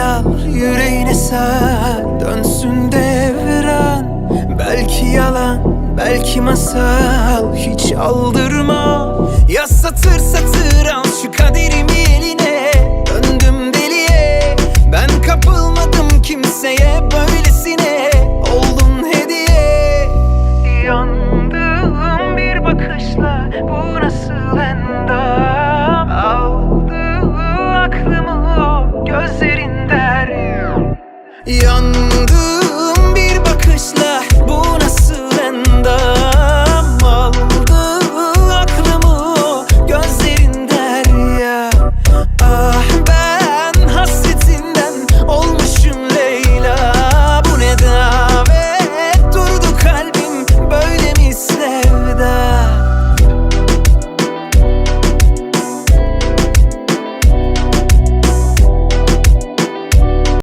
Al yüreğine sar. Dönsün devran Belki yalan belki masal. Hiç aldırma Ya satır satır al şu kaderimi Yandım